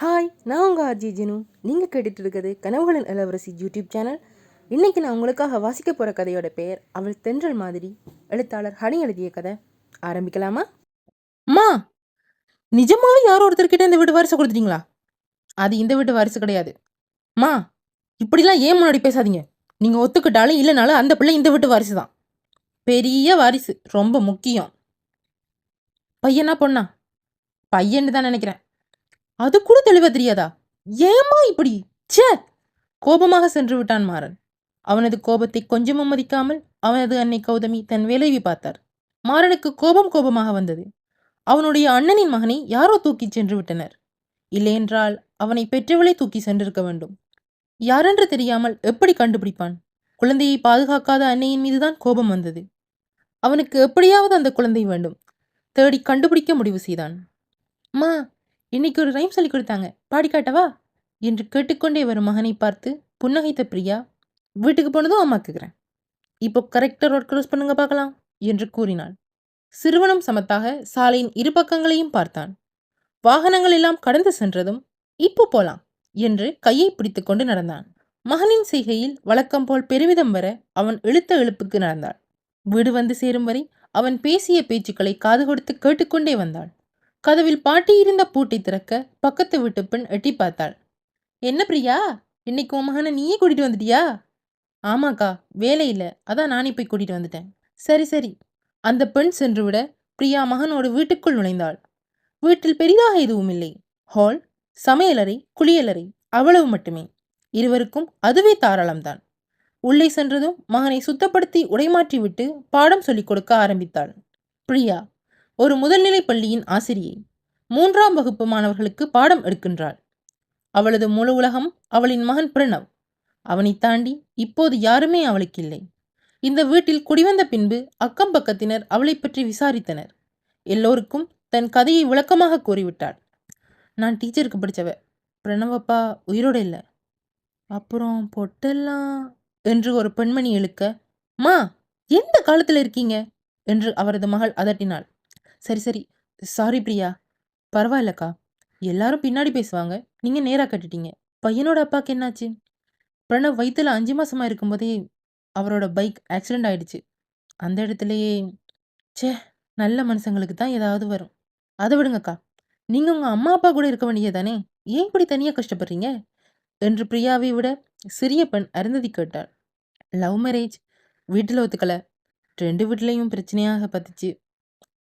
Hi நான் உங்கள் RJ ஜினு. நீங்கள் கேட்டுட்டு இருக்கிறது கனவுகளின் இளவரசி யூடியூப் சேனல். இன்றைக்கி நான் உங்களுக்காக வாசிக்க போகிற கதையோட பெயர் அவள் தென்றல் மாதிரி. எழுத்தாளர் ஹனி எழுதிய கதை. ஆரம்பிக்கலாமா? மா நிஜமாவே யாரோ ஒருத்தர்கிட்ட இந்த வீட்டு வாரிசு கொடுத்துட்டீங்களா? அது இந்த வீட்டு வாரிசு கிடையாது. மா இப்படிலாம் ஏன் முன்னாடி பேசாதீங்க? நீங்கள் ஒத்துக்கிட்டாலும் இல்லைனாலும் அந்த பிள்ளை இந்த வீட்டு வாரிசு தான் பெரிய வாரிசு ரொம்ப முக்கியம். பையனா பொண்ணா? பையன்னு தான் நினைக்கிறேன். அது கூட தெளிவா தெரியாதா? ஏமா இப்படி? ச்சே! கோபமாக சென்று விட்டான் மாறன். அவனது கோபத்தை கொஞ்சமும் மதிக்காமல் அவனது அன்னை கௌதமி தன் வேலையை பார்த்தார். மாறனுக்கு கோபம் கோபமாக வந்தது. அவனுடைய அண்ணனின் மகனை யாரோ தூக்கிச் சென்று விட்டனர். இல்லையென்றால் அவனை பெற்றவளை தூக்கி சென்றிருக்க வேண்டும். யாரென்று தெரியாமல் எப்படி கண்டுபிடிப்பான்? குழந்தையை பாதுகாக்காத அன்னையின் மீதுதான் கோபம் வந்தது. அவனுக்கு எப்படியாவது அந்த குழந்தை வேண்டும். தேடி கண்டுபிடிக்க முடிவு செய்தான். மா இன்னைக்கு ஒரு ரைம் சொல்லி கொடுத்தாங்க. பாடி காட்டவா? என்று கேட்டுக்கொண்டே வரும் மகனை பார்த்து புன்னகைத்த பிரியா வீட்டுக்கு போனதும் அம்மா கேட்குறேன் இப்போ கரெக்டாக ரோட் க்ளோஸ் பண்ணுங்க பார்க்கலாம் என்று கூறினாள். சிறுவனும் சமத்தாக சாலையின் இரு பக்கங்களையும் பார்த்தான். வாகனங்கள் எல்லாம் கடந்து சென்றதும் இப்போ போலாம் என்று கையை பிடித்துக்கொண்டு நடந்தான். மகனின் செய்கையில் வழக்கம் போல் பெருமிதம் வர அவன் இழுத்த இழுப்புக்கு நடந்தாள். வீடு வந்து சேரும் வரை அவன் பேசிய பேச்சுக்களை காது கொடுத்து கேட்டுக்கொண்டே வந்தாள். கதவில் பாட்டியிருந்த பூட்டை திறக்க பக்கத்து வீட்டு பெண் எட்டி பார்த்தாள். என்ன பிரியா? இன்னைக்கு உன் மகனை நீயே கூட்டிட்டு வந்துட்டியா? ஆமாக்கா வேலை இல்லை. அதான் நானே போய் கூட்டிட்டு வந்துட்டேன். சரி சரி. அந்த பெண் சென்றுவிட பிரியா மகனோடு வீட்டுக்குள் நுழைந்தாள். வீட்டில் பெரிதாக எதுவும் இல்லை. ஹால் சமையலறை குளியலறை அவ்வளவு மட்டுமே. இருவருக்கும் அதுவே தாராளம்தான் உள்ளே சென்றதும் மகனை சுத்தப்படுத்தி உடைமாற்றிவிட்டு பாடம் சொல்லிக் கொடுக்க ஆரம்பித்தாள். பிரியா ஒரு முதல்நிலை பள்ளியின் ஆசிரியை. மூன்றாம் வகுப்பு மாணவர்களுக்கு பாடம் எடுக்கின்றாள். அவளது முழு உலகம் அவளின் மகன் பிரணவ். அவனை தாண்டி இப்போது யாருமே அவளுக்கு இல்லை. இந்த வீட்டில் குடிவந்த பின்பு அக்கம் பக்கத்தினர் அவளை பற்றி விசாரித்தனர். எல்லோருக்கும் தன் கதையை விளக்கமாக கூறிவிட்டாள். நான் டீச்சருக்கு படித்தவ பிரணவப்பா உயிரோட இல்லை. அப்புறம் பொட்டெல்லாம் என்று ஒரு பெண்மணி இழுக்க மா எந்த காலத்தில் இருக்கீங்க? என்று அவரது மகள் அதட்டினாள். சரி சரி. சாரி பிரியா. பரவாயில்லக்கா. எல்லாரும் பின்னாடி பேசுவாங்க. நீங்கள் நேராக கட்டிட்டீங்க. பையனோட அப்பாவுக்கு என்னாச்சு? பிரணவ் வயிற்றுல அஞ்சு மாதமாக இருக்கும்போதே அவரோட பைக் ஆக்சிடெண்ட் ஆயிடுச்சு. அந்த இடத்துலையே ச்சே நல்ல மனுஷங்களுக்கு தான் ஏதாவது வரும். அதை விடுங்கக்கா. நீங்கள் உங்கள் அம்மா அப்பா கூட இருக்க வேண்டியதானே ஏன் இப்படி தனியாக கஷ்டப்படுறீங்க? என்று பிரியாவை விட சிறிய பெண் அருந்ததி கேட்டாள். லவ் மேரேஜ் வீட்டில் ஒத்துக்கலை. ரெண்டு வீட்லேயும் பிரச்சனையாக பத்துச்சு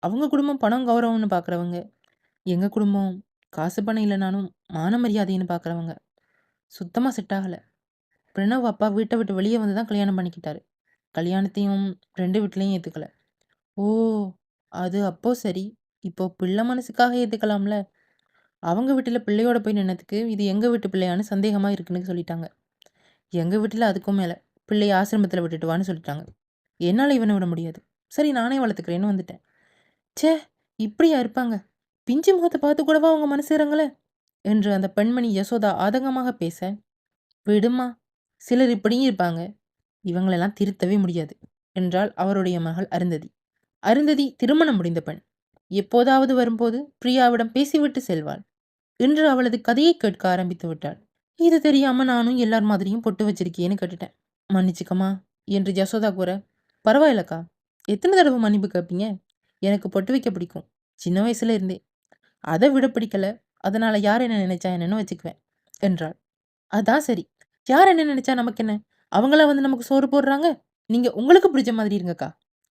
அவங்க குடும்பம் பணம் கௌரவம்னு பார்க்குறவங்க எங்கள் குடும்பம் காசு பணம் இல்லைனாலும் மான மரியாதைன்னு பார்க்குறவங்க சுத்தமாக செட் ஆகலை பிரணவ் அப்பா வீட்டை விட்டு வெளியே வந்து தான் கல்யாணம் பண்ணிக்கிட்டாரு. கல்யாணத்தையும் ரெண்டு வீட்லேயும் ஏற்றுக்கலை ஓ அது அப்போ சரி. இப்போ பிள்ளை மனசுக்காக ஏற்றுக்கலாம்ல அவங்க வீட்டில் பிள்ளையோட போய் நின்னதுக்கு இது எங்கள் வீட்டு பிள்ளையான்னு சந்தேகமாக இருக்குன்னு சொல்லிட்டாங்க. எங்கள் வீட்டில் அதுக்கும் மேலே பிள்ளையை ஆசிரமத்தில் விட்டுட்டு வான்னு சொல்லிட்டாங்க. என்னால் இவனை விட முடியாது. சரி நானே வளர்த்துக்கிறேன்னு வந்துட்டேன். ச்சே இப்படியா இருப்பாங்க? பிஞ்சு முகத்தை பார்த்து கூடவா அவங்க மனசு இறங்கல? என்று அந்த பெண்மணி யசோதா ஆதங்கமாக பேச விடுமா சிலர் இப்படியும் இருப்பாங்க. இவங்களெல்லாம் திருத்தவே முடியாது என்றாள் அவருடைய மகள் அருந்ததி. அருந்ததி திருமணம் முடிந்த பெண். எப்போதாவது வரும்போது பிரியாவிடம் பேசிவிட்டு செல்வாள். இன்று அவளது கதையை கேட்க ஆரம்பித்து விட்டாள். இது தெரியாம நானும் எல்லார் மாதிரியும் பொட்டு வச்சிருக்கேன்னு கேட்டுட்டேன். மன்னிச்சுக்கம்மா என்று யசோதா கூற பரவாயில்லக்கா எத்தனை தடவை மன்னிப்பு கேட்பீங்க? எனக்கு பொட்டு வைக்க பிடிக்கும். சின்ன வயசுல இருந்தே. அதை விட பிடிக்கல. அதனால யார் என்ன நினைச்சா என்னன்னு வச்சுக்குவேன் என்றாள். அதான் சரி. யார் என்ன நினைச்சா நமக்கு என்ன? அவங்கள வந்து நமக்கு சோறு போடுறாங்க? நீங்க உங்களுக்கு பிடிச்ச மாதிரி இருங்கக்கா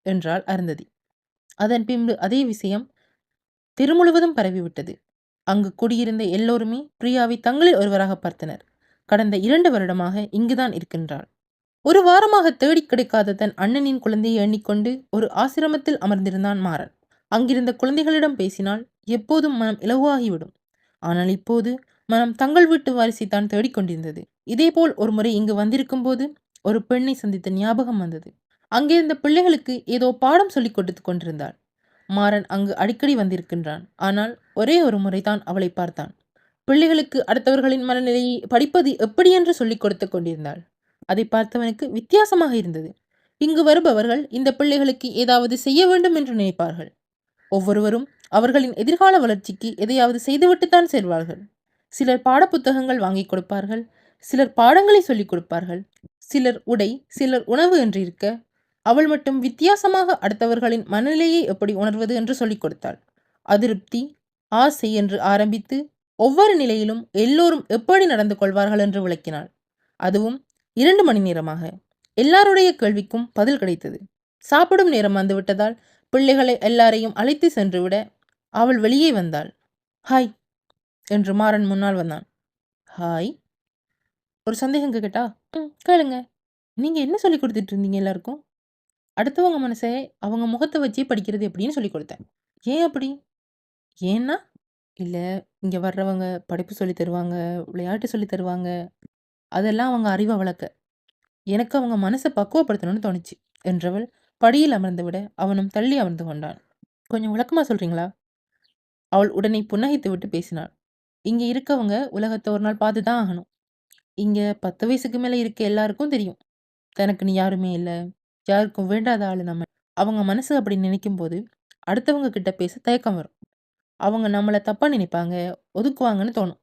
என்றாள் அருந்ததி. அதன் பின்பு அதே விஷயம் திருமுழுவதும் பரவிவிட்டது. அங்கு குடியிருந்த எல்லோருமே பிரியாவை தங்களில் ஒருவராக பார்த்தனர். கடந்த இரண்டு வருடமாக இங்குதான் இருக்கின்றாள். ஒரு வாரமாக தேடி கிடைக்காத தன் அண்ணனின் குழந்தையை எண்ணிக்கொண்டு ஒரு ஆசிரமத்தில் அமர்ந்திருந்தான் மாறன். அங்கிருந்த குழந்தைகளிடம் பேசினால் எப்போதும் மனம் இலவாகிவிடும் ஆனால் இப்போது மனம் தங்கள் வீட்டு வாரிசை தான் தேடிக்கொண்டிருந்தது இதேபோல் ஒரு முறை இங்கு வந்திருக்கும் போது ஒரு பெண்ணை சந்தித்த ஞாபகம் வந்தது. அங்கிருந்த பிள்ளைகளுக்கு ஏதோ பாடம் சொல்லிக் கொடுத்து கொண்டிருந்தாள். மாறன் அங்கு அடிக்கடி வந்திருக்கின்றான். ஆனால் ஒரே ஒரு முறைதான் அவளை பார்த்தான். பிள்ளைகளுக்கு அடுத்தவர்களின் மனநிலையை படிப்பது எப்படி என்று சொல்லிக் கொடுத்து கொண்டிருந்தாள். அதை பார்த்தவனுக்கு வித்தியாசமாக இருந்தது. இங்கு வருபவர்கள் இந்த பிள்ளைகளுக்கு ஏதாவது செய்ய வேண்டும் என்று நினைப்பார்கள். ஒவ்வொருவரும் அவர்களின் எதிர்கால வளர்ச்சிக்கு எதையாவது செய்துவிட்டுத்தான் செல்வார்கள் சிலர் பாடப்புத்தகங்கள் வாங்கி கொடுப்பார்கள் சிலர் பாடங்களை சொல்லிக் கொடுப்பார்கள் சிலர் உடை சிலர் உணவு என்று இருக்க அவள் மட்டும் வித்தியாசமாக அடுத்தவர்களின் மனநிலையை எப்படி உணர்வது என்று சொல்லிக் கொடுத்தாள். அதிருப்தி ஆசை என்று ஆரம்பித்து ஒவ்வொரு நிலையிலும் எல்லோரும் எப்படி நடந்து கொள்வார்கள் என்று விளக்கினாள். அதுவும் இரண்டு மணி நேரமாக எல்லாருடைய கேள்விக்கும் பதில் கிடைத்தது. சாப்பிடும் நேரம் வந்துவிட்டதால் பிள்ளைகளை எல்லாரையும் அழைத்து சென்றுவிட அவள் வெளியே வந்தாள். ஹாய் என்று மாறன் முன்னால் வந்தான். ஹாய் ஒரு சந்தேகம் கேட்டா ம் கேளுங்க. நீங்கள் என்ன சொல்லி கொடுத்துட்டு இருந்தீங்க எல்லாருக்கும்? அடுத்தவங்க மனசை அவங்க முகத்தை வச்சே படிக்கிறது எப்படின்னு சொல்லி கொடுத்தேன். ஏன் அப்படி? ஏன்னா இல்லை இங்கே வர்றவங்க படிப்பு சொல்லி தருவாங்க விளையாட்டு சொல்லி தருவாங்க அதெல்லாம் அவங்க அறிவை வளர்க்க. எனக்கு அவங்க மனசை பக்குவப்படுத்தணும்னு தோணுச்சு. என்றவள் படியில் அமர்ந்து விட அவனும் தள்ளி அமர்ந்து கொண்டான். கொஞ்சம் விளக்கமாக சொல்கிறீங்களா அவள் உடனே புன்னகைத்து விட்டு பேசினாள். இங்கே இருக்கவங்க உலகத்தை ஒரு நாள் பார்த்து தான் ஆகணும். இங்கே பத்து வயசுக்கு மேலே இருக்க எல்லாருக்கும் தெரியும். தனக்கு நீ யாருமே இல்லை. யாருக்கும் வேண்டாத ஆள் நம்ம. அவங்க மனசு அப்படி நினைக்கும் போது அடுத்தவங்க கிட்ட பேச தயக்கம் வரும். அவங்க நம்மளை தப்பாக நினைப்பாங்க ஒதுக்குவாங்கன்னு தோணும்.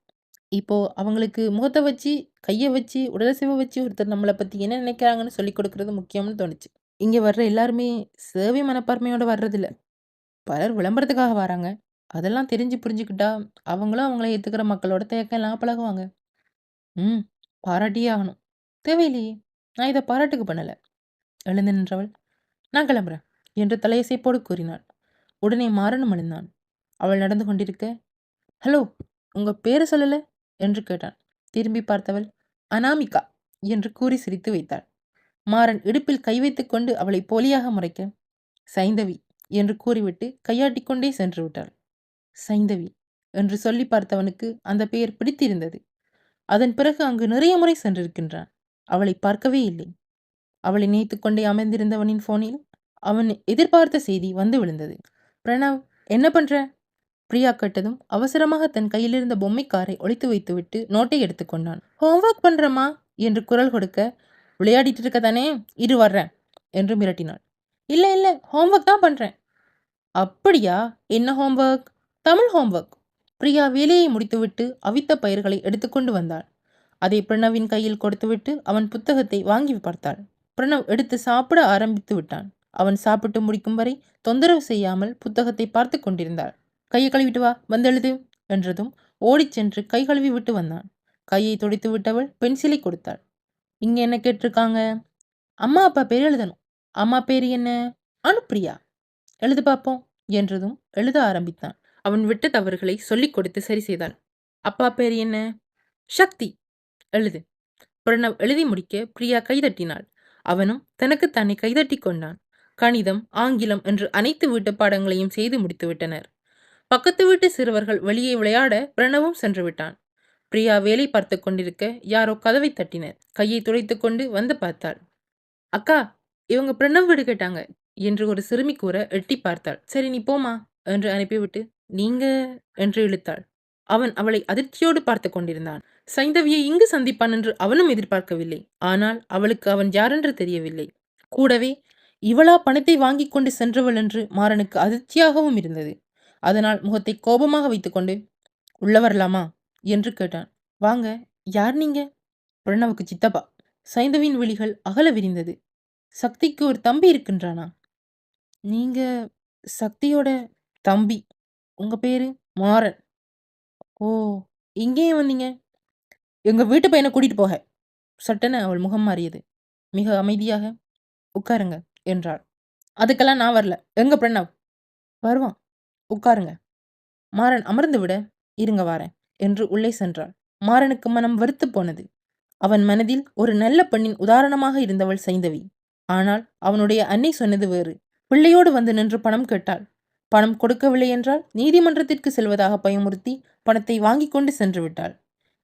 இப்போ அவங்களுக்கு முகத்தை வச்சு கையை வச்சு உடலசைவை வச்சு ஒருத்தர் நம்மளை பற்றி என்ன நினைக்கிறாங்கன்னு சொல்லி கொடுக்கறது முக்கியம்னு தோணுச்சு. இங்கே வர்ற எல்லாருமே சேவை மனப்பான்மையோடு வர்றதில்ல. பலர் விளம்பரத்துக்காக வராங்க. அதெல்லாம் தெரிஞ்சு புரிஞ்சுக்கிட்டா அவங்களும் அவங்கள ஏற்றுக்கிற மக்களோட தேக்கெல்லாம் எல்லாம் பழகுவாங்க. ம் பாராட்டியே ஆகணும். தேவையில்லையே நான் இதை பாராட்டுக்கு பண்ணலை. எழுந்து நின்றவள் நான் கிளம்புறேன் என்று தலையசைப்போடு கூறினாள். உடனே மாறனும் எழுந்தான் அவள் நடந்து கொண்டிருக்க ஹலோ உங்கள் பேரை சொல்லலை? என்று கேட்டான். திரும்பி பார்த்தவள் அனாமிகா என்று கூறி சிரித்து வைத்தாள். மாறன் இடுப்பில் கை வைத்துக்கொண்டு அவளை போலியாக முறைக்க சைந்தவி என்று கூறிவிட்டு கையாட்டிக்கொண்டே சென்று விட்டாள். சைந்தவி என்று சொல்லி பார்த்தவனுக்கு அந்த பெயர் பிடித்திருந்தது. அதன் பிறகு அங்கு நிறைய முறை சென்றிருக்கின்றான். அவளை பார்க்கவே இல்லை. அவளை நினைத்து கொண்டே அமர்ந்திருந்தவனின் போனில் அவன் எதிர்பார்த்த செய்தி வந்து விழுந்தது. பிரணவ் என்ன பண்ற? பிரியா கட்டதும் அவசரமாக தன் கையிலிருந்த பொம்மை காரை ஒழித்து வைத்துவிட்டு நோட்டை எடுத்துக்கொண்டான் ஹோம்ஒர்க் பண்றமா என்று குரல் கொடுக்க விளையாடிட்டு இருக்க தானே இரு வர்றேன் என்று மிரட்டினாள். இல்லை இல்லை ஹோம்ஒர்க் தான் பண்ணுறேன் அப்படியா? என்ன ஹோம்ஒர்க் தமிழ் ஹோம்ஒர்க் பிரியா வேலையை முடித்துவிட்டு அவித்த பயிர்களை எடுத்துக்கொண்டு வந்தாள். அதை பிரணவின் கையில் கொடுத்துவிட்டு அவன் புத்தகத்தை வாங்கி பார்த்தாள். பிரணவ் எடுத்து சாப்பிட ஆரம்பித்து விட்டான். அவன் சாப்பிட்டு முடிக்கும் வரை தொந்தரவு செய்யாமல் புத்தகத்தை பார்த்து கொண்டிருந்தாள். கையை கழுவிட்டு வா வந்தெழுது என்றதும் ஓடிச் சென்று கை கழுவி விட்டு வந்தான். கையை துடைத்து விட்டவள் பென்சிலை கொடுத்தாள். இங்க என்ன கேட்டிருக்காங்க? அம்மா அப்பா பேர் எழுதணும். அம்மா பேர் என்ன? அனுப்பிரியா. எழுது பார்ப்போம் என்றதும் எழுத ஆரம்பித்தான். அவன் விட்ட தவறுகளை சொல்லிக் கொடுத்து சரி செய்தாள். அப்பா பேர் என்ன? சக்தி. எழுது. பிரணவ் எழுதி முடிக்க பிரியா கைதட்டினாள். அவனும் தனக்குத்தானே கைதட்டி கொண்டான். கணிதம் ஆங்கிலம் என்று அனைத்து வீட்டு பாடங்களையும் செய்து முடித்துவிட்டனர் பக்கத்து வீட்டு சிறுவர்கள் வெளியே விளையாட பிரணவும் சென்று விட்டான். பிரியா வேலை பார்த்து கொண்டிருக்க யாரோ கதவை தட்டினர். கையை துடைத்து கொண்டு வந்து பார்த்தாள். அக்கா இவங்க பிரணவ் வீடு கேட்டாங்க என்று ஒரு சிறுமி கூற எட்டி பார்த்தாள். சரி நீ போமா என்று அனுப்பிவிட்டு நீங்க என்று இழுத்தாள். அவன் அவளை அதிர்ச்சியோடு பார்த்து கொண்டிருந்தான். சைந்தவியை இங்கு சந்திப்பான் என்று அவனும் எதிர்பார்க்கவில்லை. ஆனால் அவளுக்கு அவன் யாரென்று தெரியவில்லை. கூடவே இவளா பணத்தை வாங்கி கொண்டு சென்றவள் என்று மாறனுக்கு அதிர்ச்சியாகவும் இருந்தது. அதனால் முகத்தை கோபமாக வைத்துக்கொண்டு உள்ள வரலாமா என்று கேட்டான். வாங்க யார் நீங்க? பிரணவுக்கு சித்தப்பா. சைந்தவின் விழிகள் அகல விரிந்தது. சக்திக்கு ஒரு தம்பி இருக்கின்றானா? நீங்க சக்தியோட தம்பி. உங்க பேரு மாறன். ஓ இங்கேயும் வந்தீங்க? எங்க வீட்டு பையனை கூட்டிட்டு போக. சட்டென அவள் முகம் மாறியது. மிக அமைதியாக உட்காருங்க என்றாள். அதுக்கெல்லாம் நான் வரல. எங்க பிரணவ்? வருவான். உட்காருங்க. மாறன் அமர்ந்து விட இருங்க வாரேன் என்று உள்ளே சென்றாள். மாறனுக்கு மனம் வெறுத்து போனது. அவன் மனதில் ஒரு நல்ல பெண்ணின் உதாரணமாக இருந்தவள் சைந்தவி. ஆனால் அவனுடைய அன்னை சொன்னது வேறு. பிள்ளையோடு வந்து நின்று பணம் கேட்டாள். பணம் கொடுக்கவில்லை என்றால் நீதிமன்றத்திற்கு செல்வதாக பயமுறுத்தி பணத்தை வாங்கி கொண்டு சென்று விட்டாள்.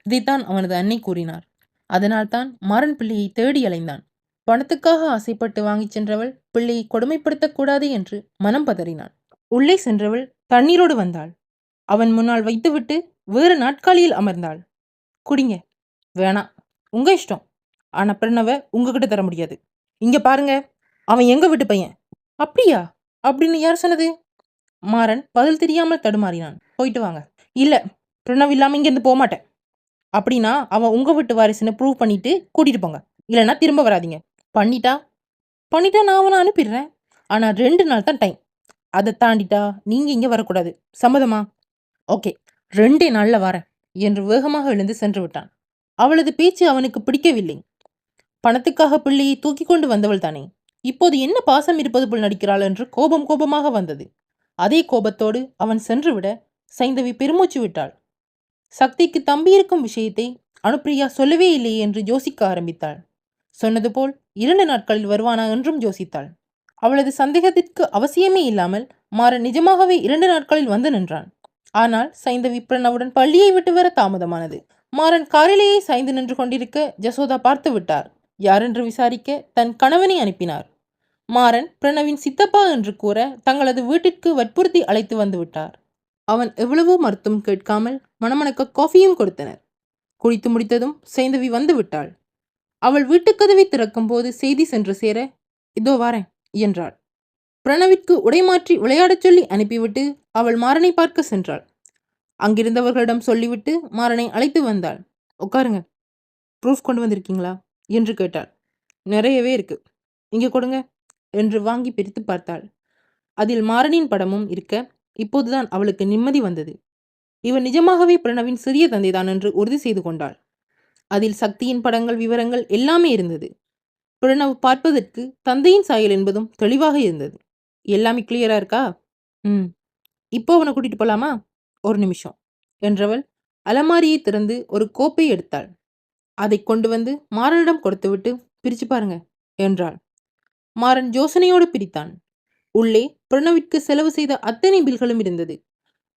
இதைத்தான் அவனது அன்னை கூறினார். அதனால்தான் மாறன் பிள்ளையை தேடி அலைந்தான். பணத்துக்காக ஆசைப்பட்டு வாங்கிச் சென்றவள் பிள்ளையை கொடுமைப்படுத்தக்கூடாது என்று மனம் பதறினான் உள்ளே சென்றவள் தண்ணீரோடு வந்தாள். அவன் முன்னால் வைத்துவிட்டு வேறு நாட்காலியில் அமர்ந்தாள். குடிங்க. வேணாம் உங்க இஷ்டம். ஆனா பிரணவ உங்ககிட்ட தர முடியாது. இங்க பாருங்க. அவன் எங்க வீட்டு பையன்? அப்படியா? அப்படின்னு யார் சொன்னது? மாறன் பதில் தெரியாமல் தடுமாறினான். போயிட்டு வாங்க. இல்ல. பிரணவ் இல்லாம இங்கேருந்து போக மாட்டேன். அப்படின்னா அவன் உங்கள் வீட்டு வாரிசுன்னு ப்ரூவ் பண்ணிட்டு கூட்டிகிட்டு போங்க. இல்லைன்னா திரும்ப வராதீங்க. பண்ணிட்டா? பண்ணிட்டா நான் அவனை அனுப்பிடுறேன். ஆனால் ரெண்டு நாள் தான் டைம் அதை தாண்டிட்டா நீங்கள் இங்கே வரக்கூடாது. சம்மதமா? ஓகே ரெண்டே நாளில் வரேன் என்று வேகமாக எழுந்து சென்று விட்டான். அவளது பேச்சு அவனுக்கு பிடிக்கவில்லை. பணத்துக்காக பிள்ளையை தூக்கி கொண்டு வந்தவள் தானே? இப்போது என்ன பாசம் இருப்பது போல் நடிக்கிறாள் என்று கோபம் கோபமாக வந்தது. அதே கோபத்தோடு அவன் சென்றுவிட சைந்தவி பெருமூச்சு விட்டாள். சக்திக்கு தம்பி இருக்கும் விஷயத்தை அனுப்பிரியா சொல்லவே இல்லையே என்று யோசிக்க ஆரம்பித்தாள். சொன்னது போல் இரண்டு நாட்களில் வருவானா என்றும் யோசித்தாள். அவளது சந்தேகத்திற்கு அவசியமே இல்லாமல் மாறன் நிஜமாகவே இரண்டு நாட்களில் வந்து நின்றான். ஆனால் சைந்தவி பிரணவுடன் பள்ளியை விட்டு வர தாமதமானது. மாறன் காரிலேயே சாய்ந்து நின்று கொண்டிருக்க ஜசோதா பார்த்து விட்டார். யாரென்று விசாரிக்க தன் கணவனை அனுப்பினார். மாறன் பிரணவின் சித்தப்பா என்று கூற தங்களது வீட்டிற்கு வற்புறுத்தி அழைத்து வந்து விட்டார். அவன் எவ்வளவோ மருத்துவம் கேட்காமல் மணமணக்க காஃபியும் கொடுத்தனர். குடித்து முடித்ததும் சைந்தவி வந்து விட்டாள். அவள் வீட்டுக்கதவை திறக்கும் போது செய்தி சென்று சேர இதோ வாரேன். என்றாள். பிரணவிற்கு உடைமாற்றி விளையாடச் சொல்லி அனுப்பிவிட்டு அவள் மாறனை பார்க்க சென்றாள். அங்கிருந்தவர்களிடம் சொல்லிவிட்டு மாறனை அழைத்து வந்தாள். உட்காருங்க. ப்ரூஃப் கொண்டு வந்திருக்கீங்களா? என்று கேட்டாள். நிறையவே இருக்கு. இங்கே கொடுங்க. என்று வாங்கி பிரித்து பார்த்தாள். அதில் மாறனின் படமும் இருக்க. இப்போதுதான் அவளுக்கு நிம்மதி வந்தது. இவன் நிஜமாகவே பிரணவின் சிறிய தந்தைதான் என்று உறுதி செய்து கொண்டாள். அதில் சக்தியின் படங்கள் விவரங்கள் எல்லாமே இருந்தது. பிரணவ் பார்ப்பதற்கு தந்தையின் சாயல் என்பதும் தெளிவாக இருந்தது. எல்லாமே கிளியரா இருக்கா? ம். இப்போ அவனை கூட்டிட்டு போலாமா? ஒரு நிமிஷம் என்றவள் அலமாரியை திறந்து ஒரு கோப்பை எடுத்தாள். அதை கொண்டு வந்து மாறனிடம் கொடுத்துவிட்டு பிரிச்சு பாருங்க என்றாள். மாறன் யோசனையோடு பிரித்தான். உள்ளே பிரணவிற்கு செலவு செய்த அத்தனை பில்களும் இருந்தது.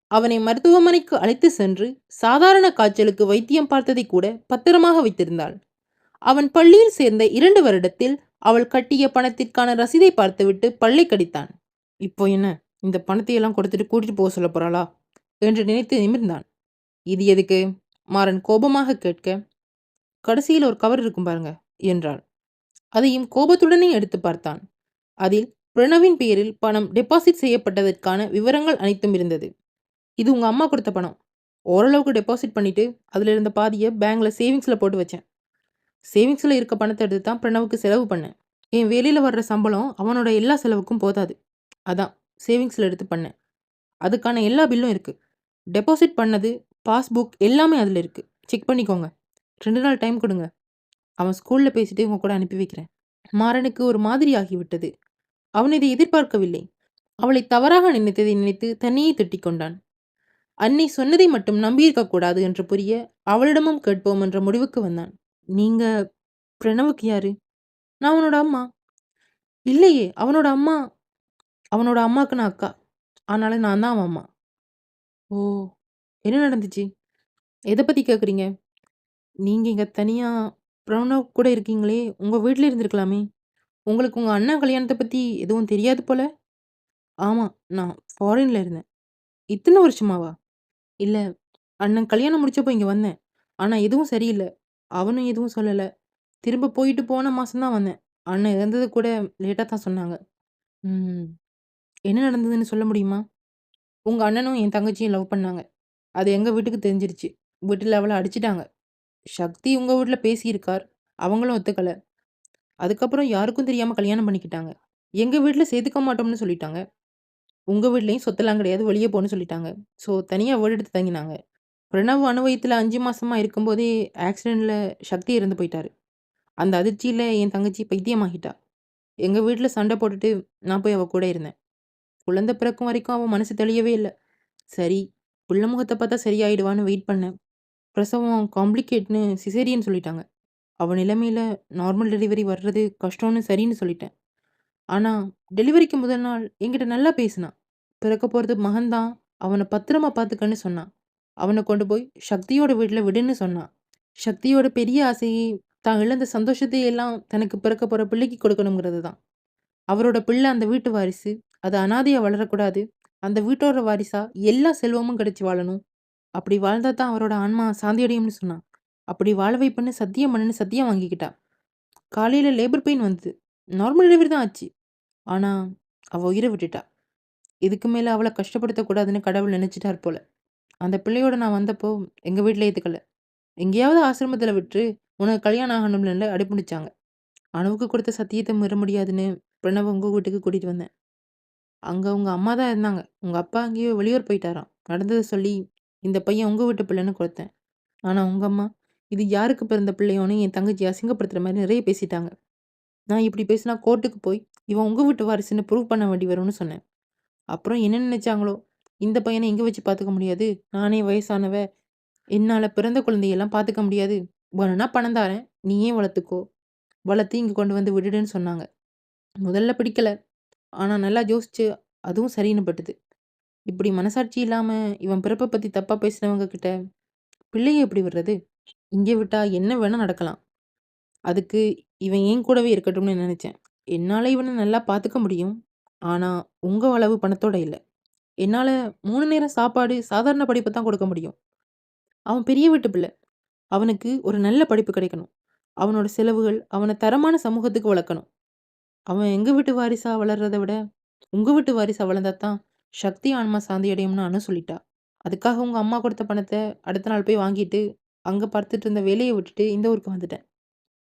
அவனை மருத்துவமனைக்கு அழைத்து சென்று சாதாரண காய்ச்சலுக்கு வைத்தியம் பார்த்ததை கூட பத்திரமாக வைத்திருந்தாள். அவன் பள்ளியில் சேர்ந்த இரண்டு வருடத்தில் அவள் கட்டிய பணத்திற்கான ரசீதை பார்த்துவிட்டு பல்லை கடித்தான். இப்போ என்ன? இந்த பணத்தையெல்லாம் கொடுத்துட்டு கூட்டிட்டு போக சொல்ல போறாளா? என்று நினைத்து நிமிர்ந்தான். இது எதுக்கு? மாறன் கோபமாக கேட்க கடைசியில் ஒரு கவர் இருக்கும் பாருங்க என்றாள். அதையும் கோபத்துடனே எடுத்து பார்த்தான். அதில் பிரணவின் பெயரில் பணம் டெபாசிட் செய்யப்பட்டதற்கான விவரங்கள் அனைத்தும் இருந்தது. இது உங்கள் அம்மா கொடுத்த பணம். ஓரளவுக்கு டெபாசிட் பண்ணிவிட்டு அதில் இருந்த பாதியை பேங்கில் சேவிங்ஸில் போட்டு வச்சேன். சேவிங்ஸில் இருக்க பணத்தை எடுத்து தான் பிரணவுக்கு செலவு பண்ணேன். என் வெளியில் வர்ற சம்பளம் அவனோட எல்லா செலவுக்கும் போதாது. அதான் சேவிங்ஸில் எடுத்து பண்ணேன். அதுக்கான எல்லா பில்லும் இருக்குது டெபாசிட் பண்ணது பாஸ்புக் எல்லாமே அதில் இருக்குது செக் பண்ணிக்கோங்க. ரெண்டு நாள் டைம் கொடுங்க. அவன் ஸ்கூலில் பேசிட்டு உங்க கூட அனுப்பி வைக்கிறேன். மாறனுக்கு ஒரு மாதிரி ஆகிவிட்டது. அவன் இதை எதிர்பார்க்கவில்லை. அவளை தவறாக நினைத்ததை நினைத்து தன்னையே திட்டிக் கொண்டான். அன்னை சொன்னதை மட்டும் நம்பியிருக்கக்கூடாது என்று புரிய அவளிடமும் கேட்போம் என்ற முடிவுக்கு வந்தான். நீங்க பிரணவுக்கு யாரு? நான் அவனோட அம்மா. இல்லையே அவனோட அம்மா அவனோட அம்மாவுக்கு நான் அக்கா. அதனால நான் தான் அவன் அம்மா. ஓ என்ன நடந்துச்சு? எதை பற்றி கேட்குறீங்க நீங்கள் இங்கே தனியாக பிரணவ் கூட இருக்கீங்களே உங்கள் வீட்டில் இருந்திருக்கலாமே. உங்களுக்கு உங்கள் அண்ணன் கல்யாணத்தை பற்றி எதுவும் தெரியாது போல? ஆமாம் நான் ஃபாரினில் இருந்தேன். இத்தனை வருஷமாவா? இல்லை அண்ணன் கல்யாணம் முடிச்சப்போ இங்கே வந்தேன். ஆனால் எதுவும் சரியில்லை. அவனும் எதுவும் சொல்லலை. திரும்ப போயிட்டு போன மாதம்தான் வந்தேன். அண்ணன் இறந்தது கூட லேட்டாக தான் சொன்னாங்க. ம். என்ன நடந்ததுன்னு சொல்ல முடியுமா? உங்கள் அண்ணனும் என் தங்கச்சியும் லவ் பண்ணாங்க. அது எங்கள் வீட்டுக்கு தெரிஞ்சிருச்சு. வீட்டில் அவளை அடிச்சிட்டாங்க. சக்தி உங்கள் வீட்டில் பேசியிருக்கார். அவங்களும் ஒத்துக்கலை. அதுக்கப்புறம் யாருக்கும் தெரியாமல் கல்யாணம் பண்ணிக்கிட்டாங்க. எங்கள் வீட்டில் சேர்த்துக்க மாட்டோம்னு சொல்லிட்டாங்க. உங்கள் வீட்லேயும் சொத்தெல்லாம் கிடையாது. வெளியே போன்னு சொல்லிட்டாங்க. ஸோ தனியாக வீடு எடுத்து தங்கினாங்க. பிரணவ் அனுபவத்தில் அஞ்சு மாதமாக இருக்கும்போதே ஆக்சிடெண்ட்டில் சக்தி இறந்து போயிட்டாரு. அந்த அதிர்ச்சியில் என் தங்கச்சி பைத்தியமாகிட்டா. எங்கள் வீட்டில் சண்டை போட்டுட்டு நான் போய் அவள் கூட இருந்தேன். குழந்தை பிறக்கும் வரைக்கும் அவன் மனசு தெளியவே இல்லை. சரி உள்ள முகத்தை பார்த்தா சரியாயிடுவான்னு வெயிட் பண்ணேன். பிரசவம் காம்ப்ளிகேட்னு சிசேரியன்னு சொல்லிட்டாங்க. அவன் நிலைமையில் நார்மல் டெலிவரி வர்றது கஷ்டம்னு சரின்னு சொல்லிட்டேன். ஆனால் டெலிவரிக்கு முதல் நாள் என்கிட்ட நல்லா பேசினான் பிறக்க போகிறது மகன்தான். அவனை பத்திரமா பார்த்துக்கன்னு சொன்னான். அவனை கொண்டு போய் சக்தியோட வீட்டில் விடுன்னு சொன்னான் சக்தியோட பெரிய ஆசையை தான் இழந்த சந்தோஷத்தை எல்லாம் தனக்கு பிறக்க போகிற பிள்ளைக்கு கொடுக்கணுங்கிறது தான். அவரோட பிள்ளை அந்த வீட்டு வாரிசு. அது அனாதையாக வளரக்கூடாது. அந்த வீட்டோட வாரிசா எல்லா செல்வமும் கிடைச்சி வாழணும். அப்படி வாழ்ந்தா தான் அவரோட ஆன்மா சாந்தியடையும்னு சொன்னான் அப்படி வாழ வைப்பன்னு சத்தியம் பண்ணுன்னு சத்தியம் வாங்கிக்கிட்டா. காலையில் லேபர் பெயின் வந்தது. நார்மல் டெலிவரி தான் ஆச்சு. ஆனால் அவள் உயிரை விட்டுட்டா. இதுக்கு மேலே அவளை கஷ்டப்படுத்தக்கூடாதுன்னு கடவுள் நினச்சிட்டார் போல. அந்த பிள்ளையோட நான் வந்தப்போ எங்கள் வீட்டில் ஏற்றுக்கல எங்கேயாவது ஆசிரமத்தில் விட்டு உனக்கு கல்யாணம் ஆகணும்னு அடிப்பிடிச்சாங்க அணுவுக்கு கொடுத்த சத்தியத்தை மீற முடியாதுன்னு பிரணவ் உங்கள் வீட்டுக்கு கூட்டிகிட்டு வந்தேன். அங்கே உங்கள் அம்மா தான் இருந்தாங்க. உங்கள் அப்பா அங்கேயோ வெளியூர் போயிட்டாராம். நடந்ததை சொல்லி இந்த பையன் உங்கள் வீட்டு பிள்ளைன்னு கொடுத்தேன். ஆனால் உங்கள் அம்மா இது யாருக்கு பிறந்த பிள்ளையோன்னு என் தங்கச்சி அசிங்கப்படுத்துகிற மாதிரி நிறைய பேசிட்டாங்க. நான் இப்படி பேசினா கோர்ட்டுக்கு போய் இவன் உங்கள் வீட்டு வாரிசுன்னு ப்ரூவ் பண்ண வேண்டி வரும்னு சொன்னேன். அப்புறம் என்ன நினைச்சாங்களோ இந்த பையனை இங்கே வச்சு பார்த்துக்க முடியாது? நானே வயசானவ. என்னால் பிறந்த குழந்தையெல்லாம் பார்த்துக்க முடியாது. வேணும்னா பணம் தாரேன். நீயே வளர்த்துக்கோ வளர்த்து இங்கே கொண்டு வந்து விடுடுன்னு சொன்னாங்க. முதல்ல பிடிக்கல. ஆனால் நல்லா யோசிச்சு அதுவும் சரின்னு பட்டுது. இப்படி மனசாட்சி இல்லாமல் இவன் பிறப்பை பற்றி தப்பாக பேசினவங்க கிட்ட பிள்ளையை எப்படி விடுறது? இங்கே விட்டால் என்ன வேணால் நடக்கலாம். அதுக்கு இவன் ஏன் கூடவே இருக்கட்டும்னு நினச்சேன். என்னால் இவனை நல்லா பார்த்துக்க முடியும். ஆனால் உங்கள் அளவு பணத்தோட இல்லை. என்னால் மூணு நேரம் சாப்பாடு சாதாரண படிப்பை தான் கொடுக்க முடியும். அவன் பெரிய வீட்டு பிள்ளை. அவனுக்கு ஒரு நல்ல படிப்பு கிடைக்கணும். அவனோட செலவுகள் அவனை தரமான சமூகத்துக்கு வளர்க்கணும். அவன் எங்கள் வீட்டு வாரிசாக வளர்றத விட உங்கள் வீட்டு வாரிசாக வளர்ந்தா தான் சக்தி ஆன்மா சாந்தி அடையும்னு அனு சொல்லிட்டா. அதுக்காக உங்கள் அம்மா கொடுத்த பணத்தை அடுத்த நாள் போய் வாங்கிட்டு அங்கே பார்த்துட்டு இருந்த வேலையை விட்டுட்டு இந்த ஊருக்கு வந்துட்டேன்.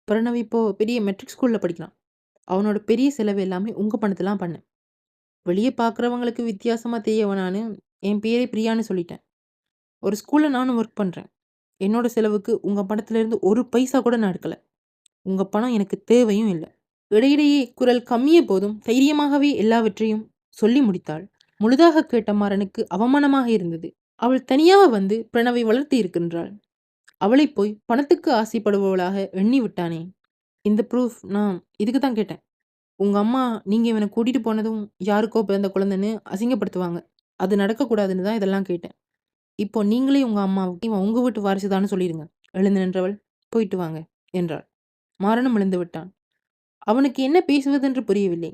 பிரணவ் இப்போது பெரிய மெட்ரிக் ஸ்கூலில் படிக்கிறான். அவனோட பெரிய செலவு எல்லாமே உங்கள் பணத்தெலாம் பண்ணேன். வெளியே பார்க்குறவங்களுக்கு வித்தியாசமாக தெரியவனான்னு என் பேரே பிரியான்னு சொல்லிட்டேன். ஒரு ஸ்கூலில் நானும் ஒர்க் பண்ணுறேன் என்னோட செலவுக்கு உங்கள் பணத்துலேருந்து ஒரு பைசா கூட நான் எடுக்கலை. உங்கள் பணம் எனக்கு தேவையும் இல்லை. இடையிடையே குரல் கம்மிய போதும் தைரியமாகவே எல்லாவற்றையும் சொல்லி முடித்தாள். முழுதாக கேட்ட மாறனுக்கு அவமானமாக இருந்தது. அவள் தனியாக வந்து பிரணவை வளர்த்தி இருக்கின்றாள். அவளை போய் பணத்துக்கு ஆசைப்படுபவளாக எண்ணி விட்டானே இந்த ப்ரூஃப் நான் இதுக்கு தான் கேட்டேன். உங்கள் அம்மா நீங்கள் இவனை கூட்டிகிட்டு போனதும் யாருக்கோ பிறந்த குழந்தைன்னு அசிங்கப்படுத்துவாங்க. அது நடக்கக்கூடாதுன்னு தான் இதெல்லாம் கேட்டேன். இப்போ நீங்களே உங்கள் அம்மாவுக்கு இவன் உங்கள் வீட்டு வாரிசுதான்னு சொல்லிடுங்க. எழுந்து நின்றவள் போயிட்டு வாங்க என்றாள். மாரணம் எழுந்து விட்டான். அவனுக்கு என்ன பேசுவதென்று புரியவில்லை.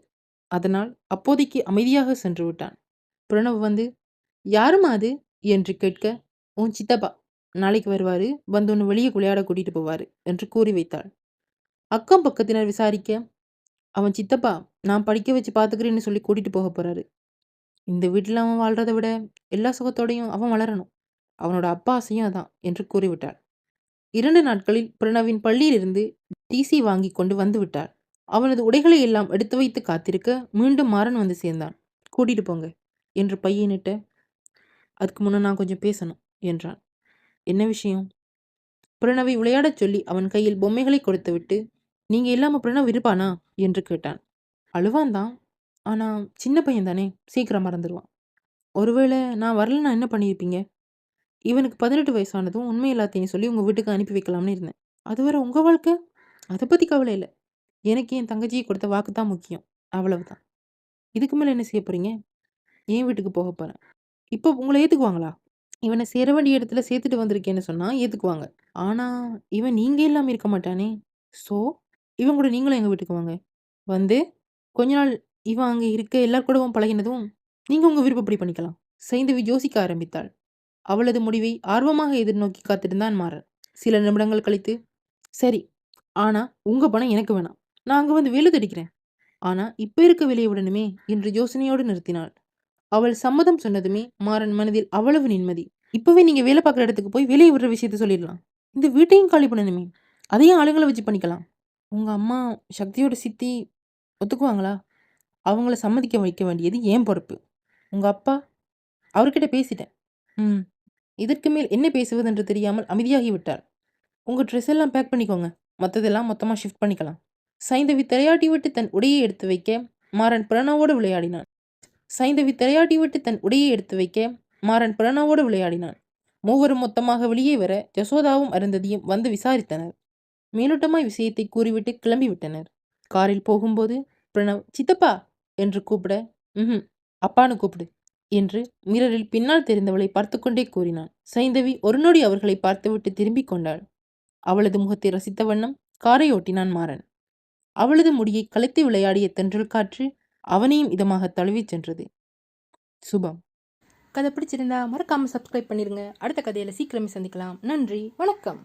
அதனால் அப்போதைக்கு அமைதியாக சென்று விட்டான். பிரணவ் வந்து யாருமா அது? என்று கேட்க உன் சித்தப்பா. நாளைக்கு வருவாரு வந்து ஒன்று வெளியே விளையாட கூட்டிட்டு போவாரு என்று கூறி வைத்தாள். அக்கம் பக்கத்தினர் விசாரிக்க அவன் சித்தப்பா நான் படிக்க வச்சு பார்த்துக்கிறேன்னு சொல்லி கூட்டிகிட்டு போக போகிறாரு இந்த வீட்டில் அவன் வாழ்கிறத விட எல்லா சுகத்தோடையும் அவன் வளரணும். அவனோட அப்பா ஆசையும் அதான் என்று கூறிவிட்டாள் இரண்டு நாட்களில் பிரணவின் பள்ளியிலிருந்து டிசி வாங்கி கொண்டு வந்து விட்டார். அவனது உடைகளை எல்லாம் எடுத்து வைத்து காத்திருக்க மீண்டும் மாறன் வந்து சேர்ந்தான். கூட்டிட்டு போங்க என்று பையனிட்ட அதுக்கு முன்னே நான் கொஞ்சம் பேசணும் என்றான். என்ன விஷயம்? பிரணவை விளையாடச் சொல்லி அவன் கையில் பொம்மைகளை கொடுத்துவிட்டு நீங்க இல்லாம அப்படின்னா விருப்பானா? என்று கேட்டான். அழுவான் தான். ஆனா சின்ன பையன் தானே? சீக்கிரம் மறந்துடுவான் ஒருவேளை நான் வரலன்னா என்ன பண்ணியிருப்பீங்க? இவனுக்கு பதினெட்டு வயசானதும் உண்மை எல்லாத்தையும் சொல்லி உங்கள் வீட்டுக்கு அனுப்பி வைக்கலாம்னு இருந்தேன். அதுவரை உங்கள் வாழ்க்கை? அதை பற்றி கவலை இல்லை. எனக்கு என் தங்கச்சியை கொடுத்த வாக்கு தான் முக்கியம். அவ்வளவுதான். இதுக்கு மேலே என்ன செய்ய போகிறீங்க என் வீட்டுக்கு போக போகிறேன் இப்போ உங்களை ஏற்றுக்குவாங்களா இவனை சேர வேண்டிய இடத்துல சேர்த்துட்டு வந்திருக்கேன்னு சொன்னால் ஏற்றுக்குவாங்க ஆனால் இவன் நீங்கள் இல்லாமல் இருக்க மாட்டானே? ஸோ இவன் கூட நீங்களும் எங்கள் வீட்டுக்கு வாங்க. வந்து கொஞ்ச நாள் இவன் அங்கே இருக்க எல்லார் கூடவும் பழகினதும் நீங்கள் உங்கள் விருப்பப்படி பண்ணிக்கலாம். சைந்தவி யோசிக்க ஆரம்பித்தாள். அவளது முடிவை ஆர்வமாக எதிர்நோக்கி காத்திருந்தான் மாறன். சில நிமிடங்கள் கழித்து சரி ஆனால் உங்கள் பணம் எனக்கு வேணாம். நான் அங்கே வந்து வேலை தடிக்கிறேன். ஆனால் இப்போ இருக்க விலையை விடணுமே என்று யோசனையோடு நிறுத்தினாள். அவள் சம்மதம் சொன்னதுமே மாறன் மனதில் அவ்வளவு நிம்மதி. இப்போவே நீங்கள் வேலை பார்க்குற இடத்துக்கு போய் வேலையை விடுற விஷயத்த சொல்லிடலாம். இந்த வீட்டையும் காலி பண்ணணுமே. அதையும் ஆளுங்களை வச்சு பண்ணிக்கலாம். உங்க அம்மா சக்தியோட சித்தி ஒத்துக்குவாங்களா? அவங்கள சம்மதிக்க வைக்க வேண்டியது ஏன் பொறுப்பு. உங்க அப்பா அவர்கிட்ட பேசிட்டேன். ம். இதற்கு மேல் என்ன பேசுவது என்று தெரியாமல் அமைதியாகி விட்டார். உங்கள் ட்ரெஸ் எல்லாம் பேக் பண்ணிக்கோங்க. மற்றதெல்லாம் மொத்தமாக ஷிஃப்ட் பண்ணிக்கலாம். சைந்தவி தலையாட்டி விட்டு தன் உடையை எடுத்து வைக்க மாறன் பிரணவோடு விளையாடினான். சைந்தவி தலையாட்டி விட்டு தன் உடையை எடுத்து வைக்க மாறன் பிரணவோடு விளையாடினான். மூவரும் மொத்தமாக வெளியே வர யசோதாவும் அருந்ததியும் வந்து விசாரித்தனர். மேலோட்டமாய் விஷயத்தை கூறிவிட்டு கிளம்பிவிட்டனர். காரில் போகும்போது பிரணவ் சித்தப்பா! என்று கூப்பிட ம் அப்பான்னு கூப்பிடு என்று மிரரில் பின்னால் தெரிந்தவளை பார்த்து கொண்டே கூறினான். சைந்தவி ஒரு நொடி அவர்களை பார்த்துவிட்டு திரும்பிக் கொண்டாள். அவளது முகத்தை ரசித்த வண்ணம் காரை ஓட்டினான் மாறன். அவளது முடியை கலைத்து விளையாடிய தென்றல் காற்று அவனையும் இதமாக தழுவிச் சென்றது. சுபம். கதை பிடிச்சிருந்தா மறக்காம சப்ஸ்கிரைப் பண்ணிருங்க. அடுத்த கதையில சீக்கிரமே சந்திக்கலாம். நன்றி. வணக்கம்.